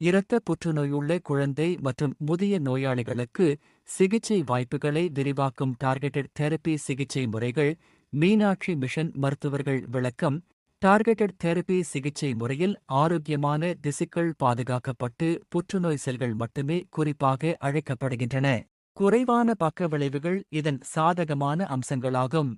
இரத்த புற்றுநோயுள்ள குழந்தை மற்றும் முதிய நோயாளிகளுக்கு சிகிச்சை வாய்ப்புகளை விரிவாக்கும் டார்கெட்டட் தெரப்பி சிகிச்சை முறைகள் மீனாட்சி மிஷன் மருத்துவர்கள் விளக்கம் டார்கெட்டட் தெரப்பி சிகிச்சை முறையில் ஆரோக்கியமான திசுக்கள் பாதுகாக்கப்பட்டு புற்றுநோய் செல்கள் மட்டுமே குறிப்பாக அழைக்கப்படுகின்றன. குறைவான பக்க விளைவுகள் இதன் சாதகமான அம்சங்களாகும்.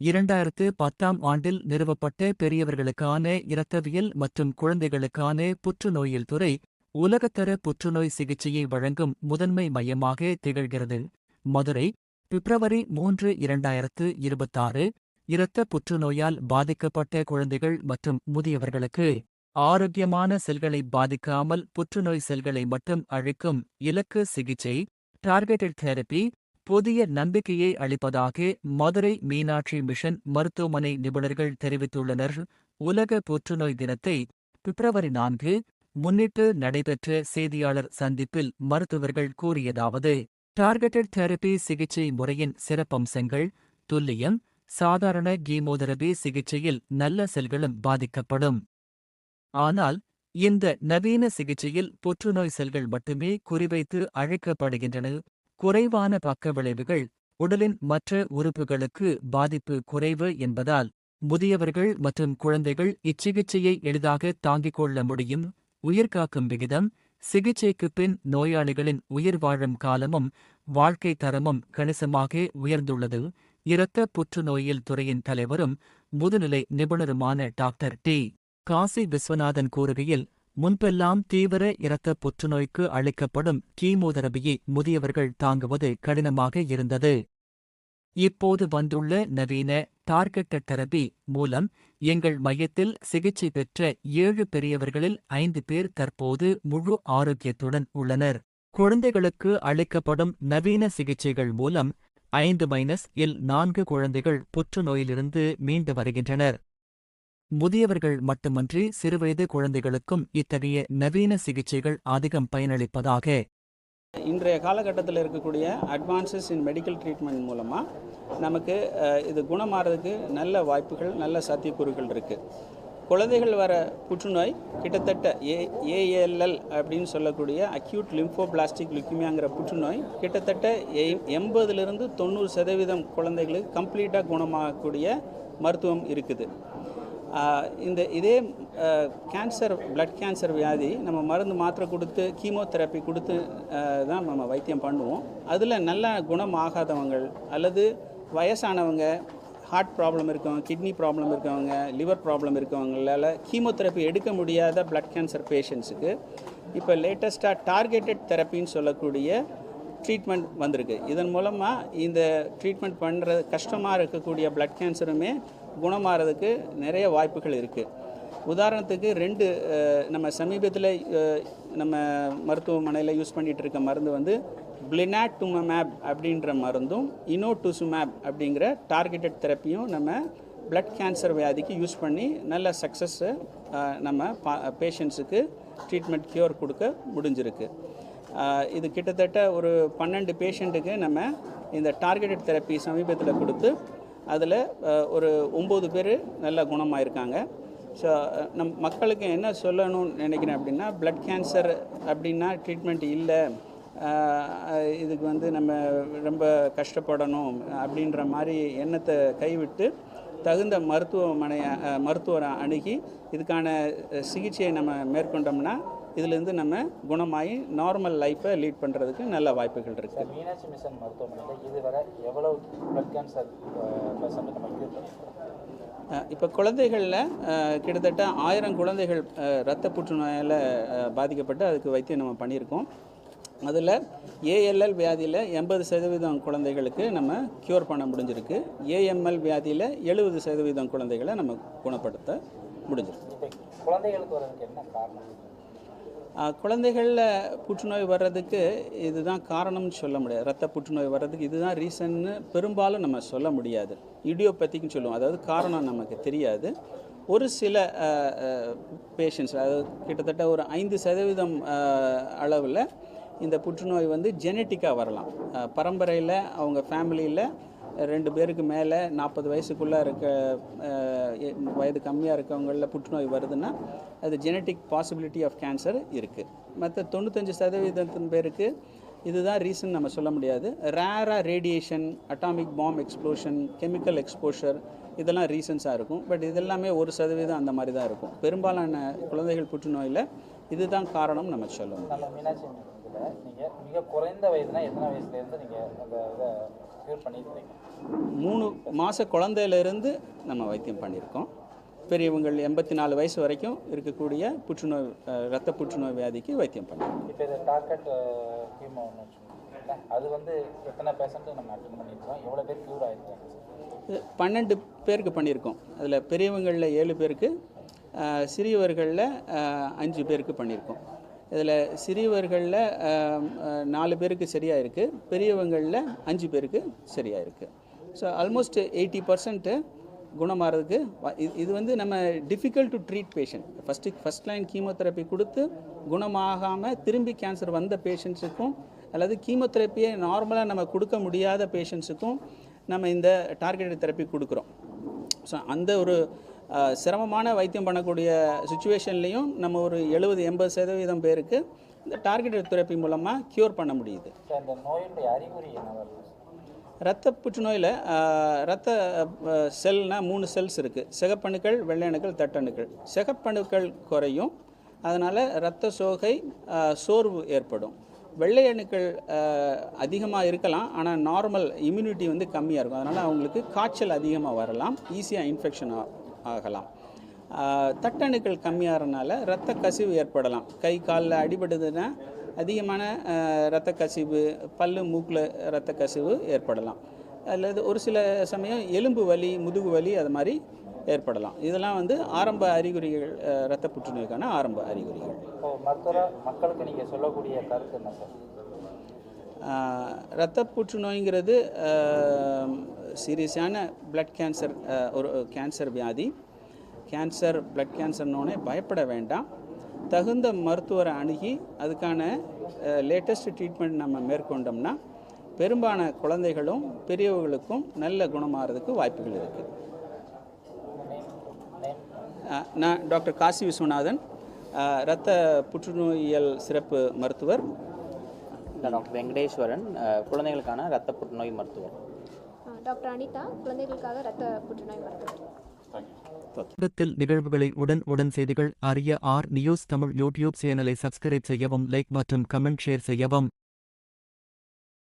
இரண்டாயிரத்து பத்தாம் ஆண்டில் நிறுவப்பட்ட பெரியவர்களுக்கான இரத்தவியல் மற்றும் குழந்தைகளுக்கான புற்றுநோயில் துறை உலகத்தர புற்றுநோய் சிகிச்சையை வழங்கும் முதன்மை மையமாக திகழ்கிறது. மதுரை பிப்ரவரி மூன்று இரண்டாயிரத்து இருபத்தாறு இரத்த புற்றுநோயால் பாதிக்கப்பட்ட குழந்தைகள் மற்றும் முதியவர்களுக்கு ஆரோக்கியமான செல்களை பாதிக்காமல் புற்றுநோய் செல்களை மட்டும் அழிக்கும் இலக்கு சிகிச்சை டார்கெட்டட் தெரப்பி புதிய நம்பிக்கையை அளிப்பதாக மதுரை மீனாட்சி மிஷன் மருத்துவமனை நிபுணர்கள் தெரிவித்துள்ளனர். உலக புற்றுநோய் தினத்தை பிப்ரவரி நான்கு முன்னிட்டு நடைபெற்ற செய்தியாளர் சந்திப்பில் மருத்துவர்கள் கூறியதாவது டார்கெட்டட் தெரப்பி சிகிச்சை முறையின் சிறப்பம்சங்கள் துல்லியம் சாதாரண கீமோதெரபி சிகிச்சையில் நல்ல செல்களும் பாதிக்கப்படும். ஆனால் இந்த நவீன சிகிச்சையில் புற்றுநோய் செல்கள் மட்டுமே குறிவைத்து அழைக்கப்படுகின்றன. குறைவான பக்க விளைவுகள் உடலின் மற்ற உறுப்புகளுக்கு பாதிப்பு குறைவு என்பதால் முதியவர்கள் மற்றும் குழந்தைகள் இச்சிகிச்சையை எளிதாக தாங்கிக் கொள்ள முடியும். உயிர்காக்கும் விகிதம் சிகிச்சைக்கு பின் நோயாளிகளின் உயிர் வாழும் காலமும் வாழ்க்கை தரமும் கணிசமாக உயர்ந்துள்ளது. இரத்த புற்றுநோயில் துறையின் தலைவரும் முதுநிலை நிபுணருமான டாக்டர் டி. காசி விஸ்வநாதன் கூறுகையில் முன்பெல்லாம் தீவிர இரத்த புற்றுநோய்க்கு அளிக்கப்படும் கீமோதெரபியை முதியவர்கள் தாங்குவது கடினமாக இருந்தது. இப்போது வந்துள்ள நவீன டார்கெட்டட் தெரபி மூலம் எங்கள் மையத்தில் சிகிச்சை பெற்ற ஏழு பெரியவர்களில் ஐந்து பேர் தற்போது முழு ஆரோக்கியத்துடன் உள்ளனர். குழந்தைகளுக்கு அளிக்கப்படும் நவீன சிகிச்சைகள் மூலம் ஐந்து மைனஸ் இல் நான்கு குழந்தைகள் புற்றுநோயிலிருந்து மீண்டு வருகின்றனர். முதியவர்கள் மட்டுமன்றி சிறுவயது குழந்தைகளுக்கும் இத்தகைய நவீன சிகிச்சைகள் அதிகம் பயனளிப்பதாக இன்றைய காலகட்டத்தில் இருக்கக்கூடிய அட்வான்சஸ் இன் மெடிக்கல் ட்ரீட்மெண்ட் மூலமாக நமக்கு இது குணமாறதுக்கு நல்ல வாய்ப்புகள் நல்ல சாத்தியக்கூறுகள் இருக்குது குழந்தைகள் வர புற்றுநோய் கிட்டத்தட்ட ஏ ஏஎல்எல் அப்படின்னு சொல்லக்கூடிய அக்யூட் லிம்போபிளாஸ்டிக் லுக்கிமியாங்கிற புற்றுநோய் கிட்டத்தட்ட எ- எண்பதுலேருந்து தொண்ணூறு சதவீதம் குழந்தைகளுக்கு கம்ப்ளீட்டாக குணமாகக்கூடிய மருத்துவம் இருக்குது. இந்த இதே கேன்சர் பிளட் கேன்சர் வியாதி நம்ம மருந்து மாத்திரை கொடுத்து கீமோதெரப்பி கொடுத்து தான் நம்ம வைத்தியம் பண்ணுவோம். அதில் நல்ல குணம் ஆகாதவங்கள் அல்லது வயசானவங்க ஹார்ட் ப்ராப்ளம் இருக்கவங்க கிட்னி ப்ராப்ளம் இருக்கவங்க லிவர் ப்ராப்ளம் இருக்கவங்களால் கீமோதெரப்பி எடுக்க முடியாத பிளட் கேன்சர் பேஷண்ட்ஸுக்கு இப்போ லேட்டஸ்ட்டாக டார்கெட்டட் தெரப்பின்னு சொல்லக்கூடிய ட்ரீட்மெண்ட் வந்திருக்கு. இதன் மூலமாக இந்த ட்ரீட்மெண்ட் பண்ணுற கஷ்டமாக இருக்கக்கூடிய பிளட் கேன்சருமே குணமாறதுக்கு நிறைய வாய்ப்புகள் இருக்குது உதாரணத்துக்கு ரெண்டு நம்ம சமீபத்தில் நம்ம மருத்துவமனையில் யூஸ் பண்ணிகிட்டு இருக்க மருந்து வந்து பிளினாட்டுமேப் அப்படின்ற மருந்தும் இனோட்டுசுமேப் அப்படிங்கிற டார்கெட்டட் தெரப்பியும் நம்ம பிளட் கேன்சர் வியாதிக்கு யூஸ் பண்ணி நல்ல சக்ஸஸ்ஸை நம்ம பா பேஷண்ட்ஸுக்கு ட்ரீட்மெண்ட் க்யூர் கொடுக்க முடிஞ்சிருக்கு. இது கிட்டத்தட்ட ஒரு பன்னெண்டு பேஷண்ட்டுக்கு நம்ம இந்த டார்கெட்டட் தெரப்பி சமீபத்தில் கொடுத்து அதில் ஒரு ஒம்பது பேர் நல்ல குணமாயிருக்காங்க. ஸோ நம் மக்களுக்கு என்ன சொல்லணும்னு நினைக்கிறேன் அப்படின்னா பிளட் கேன்சர் அப்படின்னா ட்ரீட்மெண்ட் இல்லை. இதுக்கு வந்து நம்ம ரொம்ப கஷ்டப்படணும் அப்படின்ற மாதிரி எண்ணத்தை கைவிட்டு தகுந்த மருத்துவமனையை மருத்துவரை அணுகி இதுக்கான சிகிச்சையை நம்ம மேற்கொண்டோம்னா இதிலிருந்து நம்ம குணமாகி நார்மல் லைஃப்பை லீட் பண்ணுறதுக்கு நல்ல வாய்ப்புகள் இருக்குது மீனாட்சி மிஷன் மருத்துவமனையில் இதுவரை எவ்வளவு பிளட் கேன்சர் இப்போ குழந்தைகளில் கிட்டத்தட்ட ஆயிரம் குழந்தைகள் அஹ், இரத்த புற்றுநோயால் பாதிக்கப்பட்டு அதுக்கு வைத்தியம் நம்ம பண்ணியிருக்கோம். அதில் ஏஎல்எல் வியாதியில் எண்பது சதவீதம் குழந்தைகளுக்கு நம்ம க்யூர் பண்ண முடிஞ்சிருக்கு. ஏஎம்எல் வியாதியில் எழுபது சதவீதம் குழந்தைகளை நம்ம குணப்படுத்த முடிஞ்சிருக்கு. குழந்தைகளுக்கு வர்றதுக்கு என்ன காரணம்? குழந்தைகளில் புற்றுநோய் வர்றதுக்கு இதுதான் காரணம்னு சொல்ல முடியாது. ரத்த புற்றுநோய் வர்றதுக்கு இதுதான் ரீசன்னு பெரும்பாலும் நம்ம சொல்ல முடியாது. இடியோபத்திக்குன்னு சொல்லுவோம். அதாவது காரணம் நமக்கு தெரியாது. ஒரு சில பேஷண்ட்ஸ் அதாவது கிட்டத்தட்ட ஒரு ஐந்து சதவீதம் அளவில் இந்த புற்றுநோய் வந்து ஜெனட்டிக்காக வரலாம். பரம்பரையில் அவங்க ஃபேமிலியில் ரெண்டு பேருக்கு மேலே நாற்பது வயசுக்குள்ளே இருக்க வயது கம்மியாக இருக்கவங்களில் புற்றுநோய் வருதுன்னா அது ஜெனட்டிக் பாசிபிலிட்டி ஆஃப் கேன்சர் இருக்குது மற்ற தொண்ணூத்தஞ்சு சதவீதத்தின் பேருக்கு இதுதான் ரீசன் நம்ம சொல்ல முடியாது. ரேராக radiation atomic bomb explosion chemical exposure இதெல்லாம் ரீசன்ஸாக இருக்கும். பட் இதெல்லாமே ஒரு சதவீதம் அந்த மாதிரி தான் இருக்கும். பெரும்பாலான குழந்தைகள் புற்றுநோயில் இதுதான் காரணம் நம்ம சொல்லணும் நீங்கள் மிக குறைந்த வயதுனா எத்தனை வயசுலேருந்து நீங்கள் அந்த இதை க்யூர் பண்ணியிருக்கீங்க மூணு மாத குழந்தையிலேருந்து நம்ம வைத்தியம் பண்ணியிருக்கோம். பெரியவங்கள் எண்பத்தி நாலு வயசு வரைக்கும் இருக்கக்கூடிய புற்றுநோய் அஹ், இரத்த புற்றுநோய் வியாதிக்கு வைத்தியம் பண்ணியிருக்கோம். இப்போ இது டார்கெட் ஹீமோ அது வந்து எத்தனை பேஷண்ட்டு நம்ம அட்டன் பண்ணியிருக்கோம் எவ்வளோ பேர் க்யூர் ஆகிருக்காங்க இது பன்னெண்டு பேருக்கு பண்ணியிருக்கோம். அதில் பெரியவங்களில் ஏழு பேருக்கு சிறியவர்களில் அஞ்சு பேருக்கு பண்ணியிருக்கோம். இதில் சிறியவர்களில் நாலு பேருக்கு சரியாக இருக்குது பெரியவங்களில் அஞ்சு பேருக்கு சரியாக இருக்குது ஸோ ஆல்மோஸ்ட் எயிட்டி பர்சன்ட்டு குணமாகிறதுக்கு வ- இது இது வந்து நம்ம difficult to treat patient first first line chemotherapy கொடுத்து குணமாகாமல் திரும்பி கேன்சர் வந்த பேஷண்ட்ஸுக்கும் அல்லது கீமோதெரப்பியை நார்மலாக நம்ம கொடுக்க முடியாத பேஷண்ட்ஸுக்கும் நம்ம இந்த டார்கெட்டட் தெரப்பி கொடுக்குறோம். ஸோ அந்த ஒரு சிரமமான வைத்தியம் பண்ணக்கூடிய சுச்சுவேஷன்லேயும் நம்ம ஒரு எழுபது எண்பது சதவீதம் பேருக்கு இந்த டார்கெட்டட் தெரப்பி மூலமாக க்யூர் பண்ண முடியுது. இரத்த புற்றுநோயில் இரத்த அஹ், செல்னா மூணு செல்ஸ் இருக்குது சிகப்பணுக்கள் வெள்ளையணுக்கள் தட்டணுக்கள். சிகப்பணுக்கள் குறையும். அதனால் இரத்த சோகை சோர்வு ஏற்படும். வெள்ளை அணுக்கள் அதிகமாக இருக்கலாம். ஆனால் நார்மல் இம்யூனிட்டி வந்து கம்மியாக இருக்கும். அதனால் அவங்களுக்கு காய்ச்சல் அதிகமாக வரலாம். ஈஸியாக இன்ஃபெக்ஷன் ஆகலாம். தட்டணுக்கள் கம்மியாகிறனால இரத்த கசிவு ஏற்படலாம். கை காலில் அடிபடுதுன்னா அதிகமான இரத்த கசிவு பல்லு மூக்கில் இரத்த கசிவு ஏற்படலாம். அல்லது ஒரு சில சமயம் எலும்பு வலி முதுகு வலி அது மாதிரி ஏற்படலாம். இதெல்லாம் வந்து ஆரம்ப அறிகுறிகள் இரத்த புற்றுநோய்க்கான ஆரம்ப அறிகுறிகள். மக்களுக்கு நீங்கள் சொல்லக்கூடிய கருத்து என்ன சார்? இரத்த புற்றுநோய்ங்கிறது சீரியஸான பிளட் கேன்சர் ஒரு கேன்சர் வியாதி. கேன்சர் பிளட் கேன்சர்னோடனே பயப்பட வேண்டாம். தகுந்த மருத்துவரை அணுகி அதுக்கான லேட்டஸ்ட் ட்ரீட்மெண்ட் நம்ம மேற்கொண்டோம்னா பெரும்பாலான குழந்தைகளும் பெரியவர்களுக்கும் நல்ல குணமாகிறதுக்கு வாய்ப்புகள் இருக்குது நான் டாக்டர் காசி விஸ்வநாதன் இரத்த புற்றுநோயியல் சிறப்பு மருத்துவர். நான் டாக்டர் வெங்கடேஸ்வரன் குழந்தைகளுக்கான இரத்த புற்றுநோய் மருத்துவர். டாக்டர் அனிதா குழந்தைகளுக்காக ரத்த புற்றுநோய் மருத்துவர். நிகழ்வுகளை உடன் உடன் செய்திகள் அறிய ஆர் நியூஸ் தமிழ் யூடியூப் சேனலை சப்ஸ்கிரைப் செய்யவும் லைக் மற்றும் கமெண்ட் ஷேர் செய்யவும்.